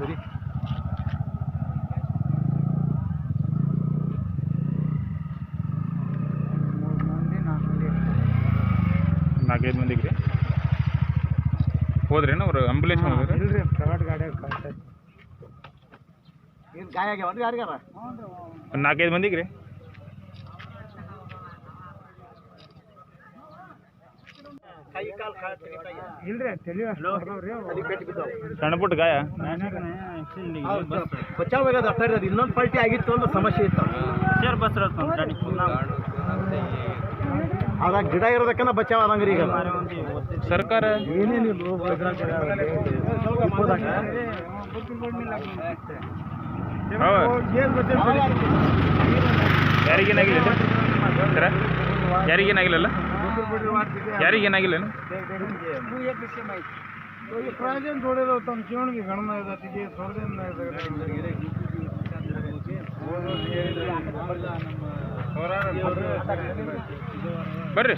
ಸರಿ. ಮೂರು ಮಂದಿ ನಾಲ್ಕು ಮಂದಿ ನಾಲ್ಕೈದು ಮಂದಿಗೆ. ರೀ ಹೋದ್ರೇನು ಅವ್ರು ಆಂಬುಲೆನ್ಸ್ ಹೋದ್ರೆ ಇಲ್ರಿ ಪ್ರೈವೇಟ್ ಗಾಡಿಯಾಗ ಕಳ್ಸ ಏನು ಗಾಯ ಆಗ್ಯಾವ ಯಾರಿಗಾರ? ನಾಲ್ಕೈದು ಮಂದಿಗೆ ರೀ. ಕೈ ಕಾಲು ಇಲ್ರಿ ತಲೆ. ಸಣ್ಣ ಪುಟ್ಟ ಗಾಯ? ಬಚಾವ್ ಆಗ್ಯದ ಅಷ್ಟ ಇರೋದು. ಇನ್ನೊಂದು ಪಲ್ಟಿ ಆಗಿತ್ತು ಒಂದು ಸಮಸ್ಯೆ ಇತ್ತು. ಅದಾಗ ಗಿಡ ಇರೋದಕ್ಕನ ಬಚಾವ್ ಆದಂಗ್ರಿ ಈಗ. ಸರ್ಕಾರ? ಏನೇನಿಲ್ಲ ಯಾರಿಗೇನಾಗಿಲ್ಲ ಸರ್? ಯಾರಿಗೇನಾಗಿಲ್ಲಲ್ಲ ಯಾರಿಗೇನಾಗಿಲ್ಲೇನು? ಪ್ರಾಜನ್ ನೋಡಿರೋ ತಮ್ಮ ಜೀವನಿಗೆ ನಮ್ಮ ಬರ್ರಿ.